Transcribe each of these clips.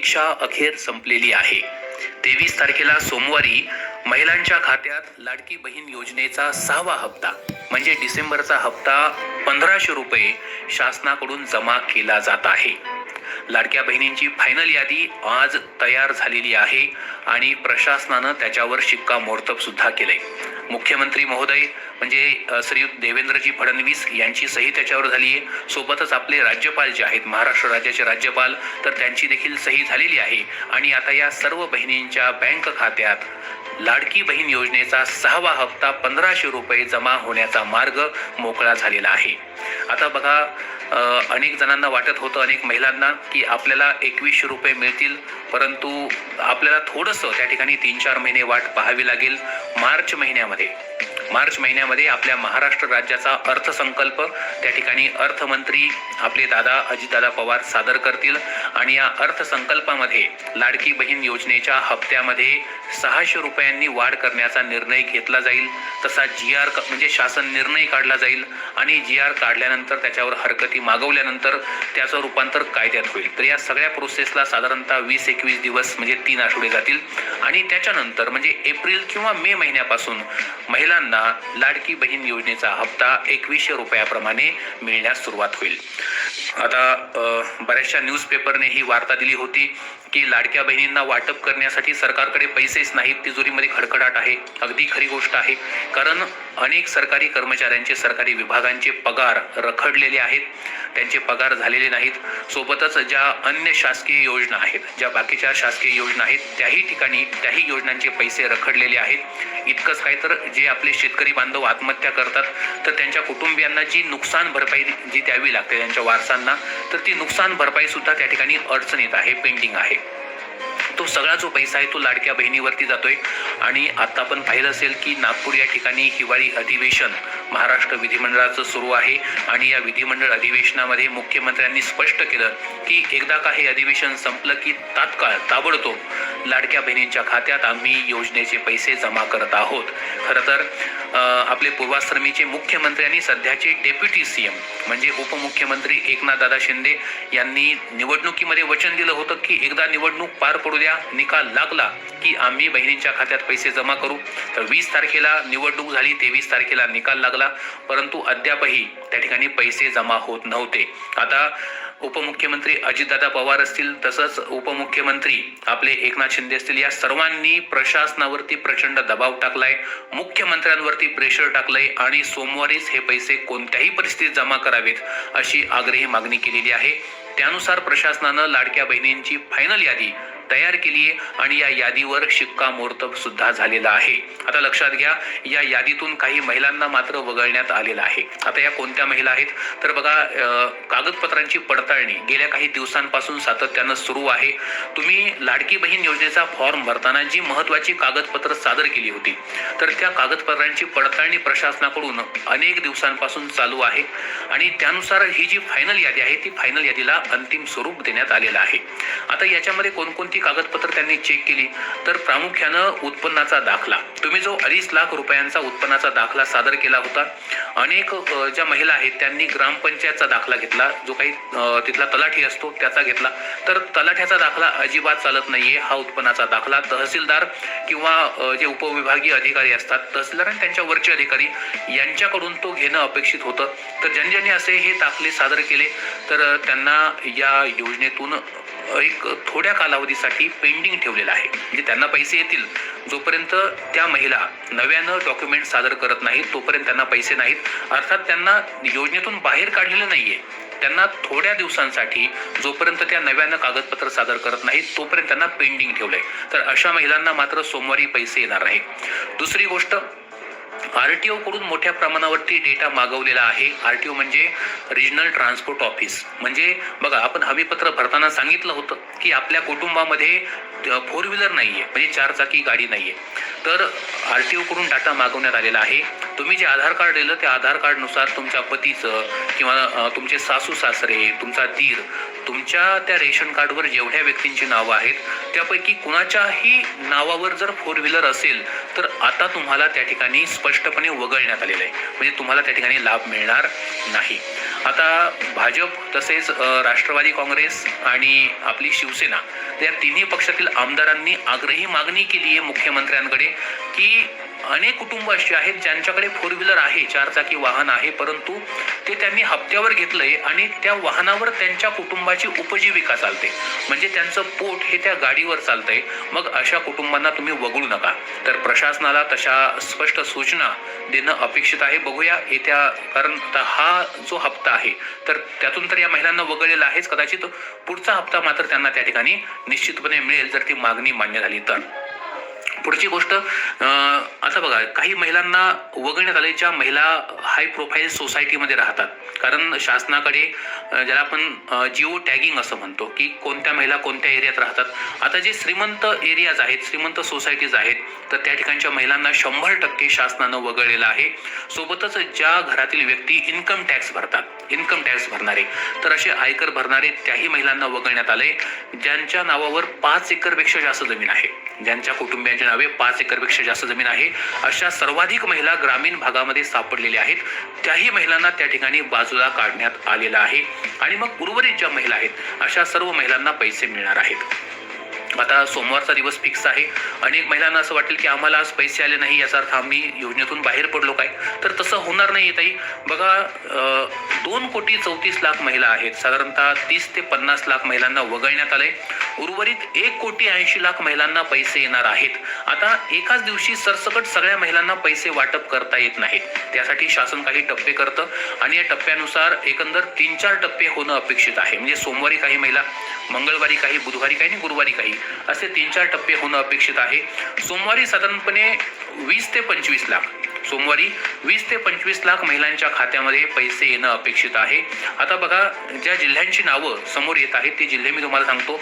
परीक्षा अखेर संपलेली आहे. तेवीस तारखेला सोमवारी महिलांच्या खात्यात लाडकी बहीण योजनेचा सहावा हप्ता म्हणजे डिसेंबरचा हप्ता पंधराशे रुपये शासनाकडून जमा केला जात आहे. लाडक्या बहिणींची फायनल यादी आज तयार झालेली आहे आणि प्रशासनानं त्याच्यावर शिक्कामोर्तब सुद्धा केलंय. मुख्यमंत्री महोदय म्हणजे श्रीयुत देवेंद्रजी फडणवीस यांची सही त्याच्यावर झाली आहे. सोबतच आपले राज्यपाल जे आहेत महाराष्ट्र राज्याचे राज्यपाल तर त्यांची देखील सही झालेली आहे. आणि आता या सर्व बहिणींच्या बँक खात्यात लाडकी बहीण योजनेचा सहावा हप्ता पंधराशे रुपये जमा होण्याचा मार्ग मोकळा झालेला आहे. आता बघा अनेक जणांना वाटत होतं अनेक महिलांना की आपल्याला एकवीसशे रुपये मिळतील परंतु आपल्याला थोडंसं त्या ठिकाणी तीन चार महिने वाट पाहावी लागेल मार्च महिन्यामध्ये. मार्च महिन्यामध्ये आपल्या महाराष्ट्र राज्याचा अर्थसंकल्प त्या ठिकाणी अर्थमंत्री आपले दादा अजितदादा पवार सादर करतील. आणि या अर्थसंकल्पामध्ये लाडकी बहीण योजनेच्या हप्त्यामध्ये सहाशे रुपयांनी वाढ करण्याचा निर्णय घेतला जाईल. तसा जी आर म्हणजे शासन निर्णय काढला जाईल आणि जी आर काढल्यानंतर त्याच्यावर हरकती मागवल्यानंतर त्याचं रूपांतर कायद्यात होईल. तर या सगळ्या प्रोसेसला साधारणतः वीस एकवीस दिवस म्हणजे तीन आठवडे जातील. आणि त्याच्यानंतर म्हणजे एप्रिल किंवा मे महिन्यापासून महिलांना लाडकी बहीण योजनेचा हप्ता एकवीसशे रुपयाप्रमाणे मिळण्यास सुरुवात होईल. आता बऱ्याचशा न्यूजपेपरने ही वार्ता दिली होती की लाडक्या बहिणींना वाटप करण्यासाठी सरकारकडे पैसेच नाहीत तिजोरीमध्ये खडखडाट आहे. अगदी खरी गोष्ट आहे. कारण अनेक सरकारी कर्मचाऱ्यांचे सरकारी विभागांचे पगार रखडलेले आहेत. त्यांचे पगार झालेले नाहीत. सोबतच ज्या अन्य शासकीय योजना आहेत ज्या बाकीच्या शासकीय योजना आहेत त्याही ठिकाणी त्याही योजनांचे पैसे रखडलेले आहेत. इतकंच काय तर जे आपले शेतकरी बांधव आत्महत्या करतात तर त्यांच्या कुटुंबियांना जी नुकसान भरपाई जी द्यावी लागते त्यांच्या वारसांना तर ती नुकसान भरपाई सुद्धा त्या ठिकाणी अडचणीत आहे पेंडिंग आहे. तो सगळा जो पैसा आहे तो लाडक्या बहिणीवरती जातोय. आणि आता आपण पाहिलं असेल की नागपूर या ठिकाणी हिवाळी अधिवेशन महाराष्ट्र विधिमंडळाचं सुरू आहे. आणि या विधिमंडळ अधिवेशनामध्ये मुख्यमंत्र्यांनी स्पष्ट केलं की एकदा का हे अधिवेशन संपलं की तात्काळ ताबडतोब लाडक्या बहिणींच्या खात्यात आम्ही योजनेचे पैसे जमा करत आहोत. खरं तर आपले पूर्वाश्रमीचे मुख्यमंत्री आणि सध्याचे डेप्युटी सी एम म्हणजे उपमुख्यमंत्री एकनाथदादा शिंदे यांनी निवडणुकीमध्ये वचन दिलं होतं की एकदा निवडणूक पार पडू द्या निकाल लागला की आम्ही बहिणींच्या खात्यात पैसे जमा करू. तर वीस तारखेला निवडणूक झाली तेवीस तारखेला निकाल लागला परंतु अद्यापही त्या ठिकाणी पैसे जमा होत नव्हते. आता उपमुख्यमंत्री अजितदादा पवार असतील तसंच उपमुख्यमंत्री आपले एकनाथ शिंदे असतील या सर्वांनी प्रशासनावरती प्रचंड दबाव टाकलाय मुख्यमंत्र्यांवरती प्रेशर टाकलंय आणि सोमवारीच हे पैसे कोणत्याही परिस्थितीत जमा करावेत अशी आग्रही मागणी केलेली आहे. त्यानुसार प्रशासनानं लाडक्या बहिणींची फायनल यादी तयार केली आहे आणि या यादीवर शिक्कामोर्तब सुद्धा झालेला आहे. आता लक्षात घ्या या यादीतून काही महिलांना मात्र वगळण्यात आलेलं आहे. आता या कोणत्या महिला आहेत? तर बघा कागदपत्रांची पडताळणी गेल्या काही दिवसांपासून सातत्यानं सुरू आहे. तुम्ही लाडकी बहीण योजनेचा फॉर्म भरताना जी महत्वाची कागदपत्र सादर केली होती तर त्या कागदपत्रांची पडताळणी प्रशासनाकडून अनेक दिवसांपासून चालू आहे आणि त्यानुसार ही जी फायनल यादी आहे ती फायनल यादीला अंतिम स्वरूप देण्यात आलेलं आहे. आता याच्यामध्ये कोणकोणती कागदपत्र त्यांनी चेक केली. तर प्रामुख्यानं उत्पन्नाचा दाखला. तुम्ही जो अडीच लाख रुपयांचा उत्पन्नाचा दाखला सादर केला होता अनेक ज्या महिला आहेत त्यांनी ग्रामपंचायतचा दाखला घेतला जो काही तिथला तलाठी असतो त्याचा घेतला. तर तलाठ्याचा दाखला अजिबात चालत नाहीये हा उत्पन्नाचा दाखला. तहसीलदार किंवा जे उपविभागीय अधिकारी असतात तहसीलदार आणि त्यांच्या वरचे अधिकारी यांच्याकडून तो घेणं अपेक्षित होतं. तर ज्यांनी ज्यांनी असे हे दाखले सादर केले तर त्यांना या योजनेतून एक थोड्या कालावधीसाठी पेंडिंग ठेवलेला आहे. म्हणजे त्यांना पैसे येतील. जोपर्यंत त्या महिला नव्यानं डॉक्युमेंट सादर करत नाहीत तोपर्यंत त्यांना पैसे नाहीत. अर्थात त्यांना योजनेतून बाहेर काढलेलं नाहीये. त्यांना थोड्या दिवसांसाठी जोपर्यंत त्या नव्यानं कागदपत्र सादर करत नाहीत तोपर्यंत त्यांना पेंडिंग ठेवलंय. तर अशा महिलांना मात्र सोमवारी पैसे येणार आहे दुसरी गोष्ट आरटीओ कडून मोठ्या प्रमाणावरती डेटा मागवलेला आहे. आरटीओ म्हणजे रिजनल ट्रान्सपोर्ट ऑफिस म्हणजे बघा आपण हमीपत्र भरताना सांगितलं होतं की आपल्या कुटुंबामध्ये फोर व्हीलर नाहीये. म्हणजे चार चाकी गाडी नाहीये. तर आरटीओ कडून डाटा मागवण्यात आलेला आहे. तुम्ही जे आधार कार्ड दिलं त्या आधार कार्डनुसार तुमच्या पतीचं किंवा तुमचे सासू सासरे तुमचा दीर तुमच्या त्या रेशन कार्डवर जेवढ्या व्यक्तींची नावं आहेत त्यापैकी कुणाच्याही नावावर जर फोर व्हीलर असेल तर आता तुम्हाला त्या ठिकाणी स्पष्टपणे वगळण्यात आलेलं आहे. म्हणजे तुम्हाला त्या ठिकाणी लाभ मिळणार नाही. आता भाजप तसेच राष्ट्रवादी काँग्रेस आणि आपली शिवसेना या तिन्ही पक्षातील आमदारांनी आग्रही मागणी केली आहे मुख्यमंत्र्यांकडे की अनेक कुटुंब अशी आहेत ज्यांच्याकडे फोर व्हीलर आहे चारचाकी वाहन आहे परंतु ते त्यांनी हप्त्यावर घेतलंय आणि त्या वाहनावर त्यांच्या कुटुंबाची उपजीविका चालते. म्हणजे त्यांचं पोट हे त्या गाडीवर चालतंय. मग अशा कुटुंबांना तुम्ही वगळू नका. तर प्रशासनाला तशा स्पष्ट सूचना देणं अपेक्षित आहे. बघूया येत्या कारण हा जो हप्ता आहे तर त्यातून तर या महिलांना वगळलेला आहेच कदाचित. पुढचा हप्ता मात्र त्यांना त्या ठिकाणी निश्चितपणे मिळेल जर ती मागणी मान्य झाली तर. पुढची गोष्ट आता बघा काही महिलांना वगळण्यात आले ज्या महिला हाय प्रोफाईल सोसायटीमध्ये राहतात. कारण शासनाकडे ज्याला आपण जिओ टॅगिंग असं म्हणतो की कोणत्या महिला कोणत्या एरियात राहतात. आता जे श्रीमंत एरियाज आहेत श्रीमंत सोसायटीज आहेत तर त्या ठिकाणच्या महिलांना शंभर टक्के शासनानं वगळलेलं आहे. सोबतच ज्या घरातील व्यक्ती इन्कम टॅक्स भरतात इन्कम टॅक्स भरणारे तर असे आयकर भरणारे त्याही महिलांना वगळण्यात आले ज्यांच्या नावावर पाच एकरपेक्षा जास्त जमीन आहे. ज्यांच्या कुटुंबियांच्या नावे पाच एकरपेक्षा जास्त जमीन आहे अशा सर्वाधिक महिला ग्रामीण भागामध्ये सापडलेल्या आहेत. त्याही महिलांना त्या ठिकाणी बाजूला काढण्यात आलेलं आहे. आणि मग उर्वरित ज्या महिला आहेत अशा सर्व महिलांना पैसे मिळणार आहेत. आता सोमवारचा दिवस फिक्स आहे. अनेक महिलांना असं वाटेल की आम्हाला आज पैसे आले नाही याचा अर्थ आम्ही योजनेतून बाहेर पडलो काय? तर तसं होणार नाही ताई. बघा दोन कोटी चौतीस लाख महिला आहेत. साधारणतः तीस ते पन्नास लाख महिलांना वगळण्यात आलंय. उर्वरित एक कोटी ऐंशी लाख महिलांना पैसे येणार आहेत. आता एकाच दिवशी सरसकट सगळ्या महिलांना पैसे वाटप करता येत नाहीत. त्यासाठी शासन काही टप्पे करतं आणि या टप्प्यानुसार एकंदर तीन चार टप्पे होणं अपेक्षित आहे. म्हणजे सोमवारी काही महिला मंगळवारी काही बुधवारी काही आणि गुरुवारी काही. असे तीन चार टप्पे होणं अपेक्षित आहे. सोमवारी साधारणपणे वीस ते पंचवीस लाख. सोमवारी वीस ते पंचवीस लाख महिलांच्या खात्यामध्ये पैसे येणं अपेक्षित आहे. आता बघा ज्या जिल्ह्यांची नावं समोर येत आहेत ते जिल्हे मी तुम्हाला सांगतो.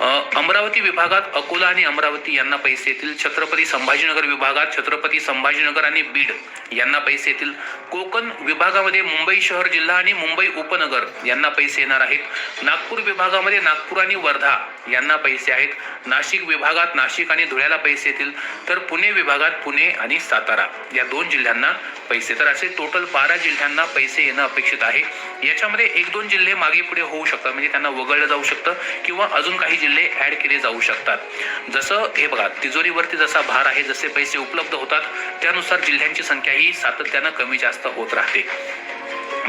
अमरावती विभागात अकोला आणि अमरावती यांना पैसे येतील. छत्रपती संभाजीनगर विभागात छत्रपती संभाजीनगर आणि बीड यांना पैसे येतील. कोकण विभागामध्ये मुंबई शहर जिल्हा आणि मुंबई उपनगर यांना पैसे येणार आहेत. नागपूर विभागामध्ये नागपूर आणि वर्धा यांना पैसे आहेत. नाशिक विभागात नाशिक आणि धुळ्याला पैसे येतील. तर पुणे विभागात पुणे आणि सातारा या दोन जिल्ह्यांना पैसे. तर असे टोटल बारा जिल्ह्यांना पैसे येणं अपेक्षित आहे. याच्यामध्ये एक दोन जिल्हे मागे पुढे होऊ शकतात. म्हणजे त्यांना वगळलं जाऊ शकतं किंवा अजून काही जिल्हे ऍड केले जाऊ शकतात. जसं हे बघा तिजोरीवरती जसा भार आहे जसे पैसे उपलब्ध होतात त्यानुसार जिल्ह्यांची संख्या ही सातत्यानं कमी जास्त होत राहते.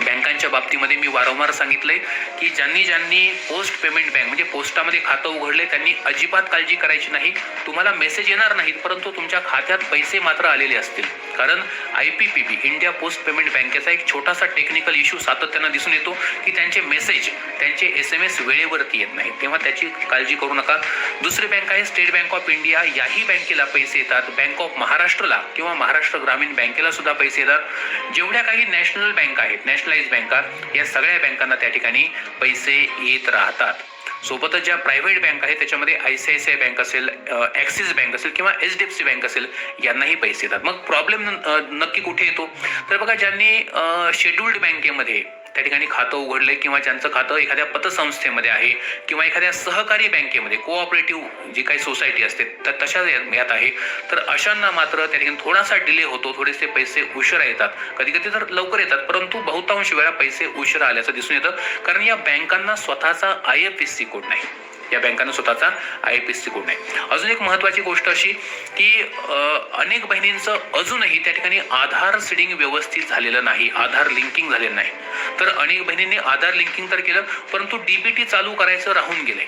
बँकांच्या बाबतीमध्ये मी वारंवार सांगितलंय की ज्यांनी ज्यांनी पोस्ट पेमेंट बँक म्हणजे पोस्टामध्ये खातं उघडले त्यांनी अजिबात काळजी करायची नाही. तुम्हाला मेसेज येणार नाहीत परंतु तुमच्या खात्यात पैसे मात्र आलेले असतील. कारण I P P B India post payment बँकेचा एक छोटासा टेक्निकल इश्यू सातत्यानं दिसून येतो की त्यांचे मेसेज त्यांचे एस एम एस वेळेवरती येत नाहीत. तेव्हा त्याची काळजी करू नका. दुसरी बँक आहे स्टेट बँक ऑफ इंडिया याही बँकेला पैसे येतात. बँक ऑफ महाराष्ट्रला किंवा महाराष्ट्र ग्रामीण बँकेला सुद्धा पैसे येतात. जेवढ्या काही नॅशनल बँक आहेत नॅशनल नॅशनलाइज बँका या सगळ्या बँकांना त्या ठिकाणी पैसे येत राहतात. सोबतच ज्या प्रायव्हेट बँक आहेत त्याच्यामध्ये I C I C I bank असेल ॲक्सिस बँक असेल किंवा H D F C bank असेल यांनाही पैसे येतात. मग प्रॉब्लेम नक्की कुठे येतो? तर बघा ज्यांनी शेड्युल्ड बँकेमध्ये त्या ठिकाणी खातं उघडलंय किंवा ज्यांचं खातं एखाद्या पतसंस्थेमध्ये आहे किंवा एखाद्या सहकारी बँकेमध्ये कोऑपरेटिव्ह जी काही सोसायटी असते तर तशा यात आहे. तर अशांना मात्र त्या ठिकाणी थोडासा डिले होतो थोडेसे पैसे उशिरा येतात. कधी कधी तर लवकर येतात परंतु बहुतांश वेळा पैसे उशिरा आल्याचं दिसून येतं. कारण या बँकांना स्वतःचा I F S C code नाही. या बँकांना स्वतःचा I P S C code नाही. अजून एक महत्वाची गोष्ट अशी की अनेक बहिणींचं अजूनही त्या ठिकाणी आधार सिडिंग व्यवस्थित झालेलं नाही आधार लिंकिंग झालेलं नाही. तर अनेक बहिणींनी आधार लिंकिंग तर केलं परंतु डीबीटी चालू करायचं राहून गेलंय.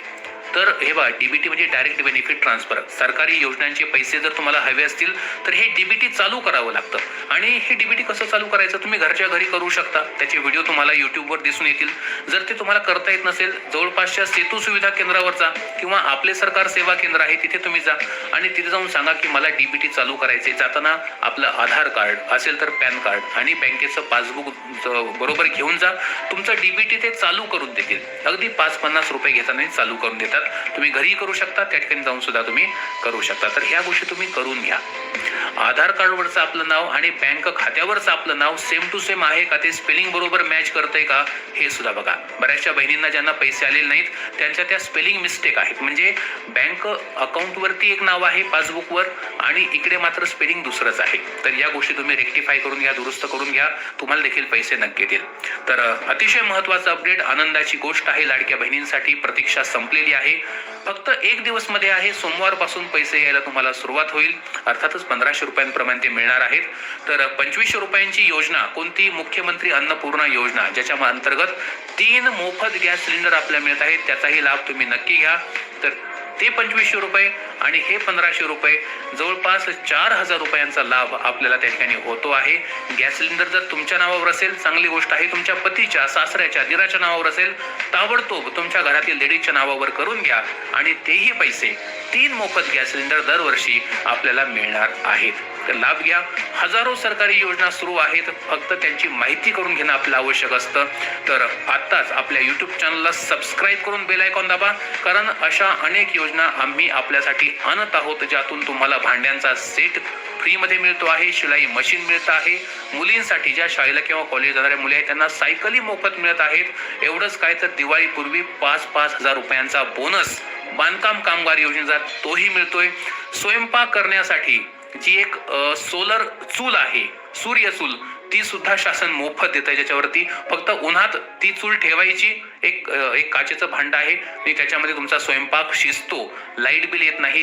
तर हे बघा डीबीटी म्हणजे डायरेक्ट बेनिफिट ट्रान्सफर सरकारी योजनांचे पैसे जर तुम्हाला हवे असतील तर हे डीबीटी चालू करावं लागतं. आणि हे डीबीटी कसं चालू करायचं? तुम्ही घरच्या घरी करू शकता. त्याचे व्हिडिओ तुम्हाला युट्यूबवर दिसून येतील. जर ते तुम्हाला करता येत नसेल जवळपासच्या सेतू सुविधा केंद्रावर जा किंवा आपले सरकार सेवा केंद्र आहे तिथे तुम्ही जा. आणि तिथे जाऊन सांगा की मला डीबीटी चालू करायचे जाताना आपलं आधार कार्ड असेल तर पॅन कार्ड आणि बँकेचं पासबुक बरोबर घेऊन जा. तुमचं डीबीटी ते चालू करून देतील. अगदी पाच पन्नास रुपये घेताना चालू करून देतात. तुम्ही घरी करू शकता त्या ठिकाणी जाऊन सुद्धा तुम्ही करू शकता. तर ह्या गोष्टी तुम्ही करून घ्या. आधार कार्डवरचं आपलं नाव आणि बँक खात्यावरचं आपलं नाव सेम टू सेम आहे का? ते स्पेलिंग बरोबर मॅच करतंय का? हे सुद्धा बघा. बऱ्याचशा बहिणींना ज्यांना पैसे आलेले नाहीत त्यांच्या त्या स्पेलिंग मिस्टेक आहेत. म्हणजे बँक अकाउंटवरती एक नाव आहे पासबुकवर आणि इकडे मात्र स्पेलिंग दुसरंच आहे. तर या गोष्टी तुम्ही रेक्टिफाय करून घ्या दुरुस्त करून घ्या. तुम्हाला देखील पैसे नक्की येतील. तर अतिशय महत्वाचं अपडेट आनंदाची गोष्ट आहे. लाडक्या बहिणींसाठी प्रतीक्षा संपलेली आहे. फक्त एक दिवसमध्ये आहे. सोमवारपासून पैसे यायला तुम्हाला सुरुवात होईल. अर्थातच पंधराशे रुपयांप्रमाणे ते मिळणार आहेत. तर पंचवीसशे रुपयांची योजना कोणती? मुख्यमंत्री अन्नपूर्णा योजना ज्याच्या अंतर्गत तीन मोफत गॅस सिलेंडर आपल्याला मिळत आहेत त्याचाही लाभ तुम्ही नक्की घ्या. तर ते पंचवीसशे रुपये आणि हे पंधराशे रुपये जवळपास चार हजार रुपयांचा लाभ आपल्याला त्या ठिकाणी होतो आहे. गॅस सिलेंडर जर तुमच्या नावावर असेल चांगली गोष्ट आहे. तुमच्या पतीच्या सासऱ्याच्या दिराच्या नावावर असेल ताबडतोब तुमच्या घरातील लेडीजच्या नावावर करून घ्या आणि तेही पैसे तीन मोफत गॅस सिलेंडर दरवर्षी आपल्याला मिळणार आहेत. तर लाभ घ्या. हजारो सरकारी योजना सुरू आहेत. फक्त त्यांची माहिती करून घेणं आपलं आवश्यक असतं. तर आत्ताच आपल्या यूट्यूब चॅनलला सबस्क्राईब करून बेल आयकॉन दाबा. कारण अशा अनेक योजना आम्ही आपल्यासाठी आणत आहोत ज्यातून तुम्हाला भांड्यांचा सेट फ्रीमध्ये मिळतो आहे शिलाई मशीन मिळत आहे. मुलींसाठी ज्या शाळेला किंवा कॉलेज जाणाऱ्या मुली आहेत त्यांना सायकली मोफत मिळत आहेत. एवढंच काय तर दिवाळीपूर्वी पाच पाच हजार रुपयांचा बोनस बांधकाम कामगार योजनेचा तोही मिळतोय. स्वयंपाक करण्यासाठी जी एक सोलर चूल आहे सूर्य चूल ती सुद्धा शासन मोफत देत आहे ज्याच्यावरती फक्त उन्हात ती चूल ठेवायची एक एक काचेचं भांड आहे आणि त्याच्यामध्ये तुमचा स्वयंपाक शिजतो लाइट बिल येत नाही.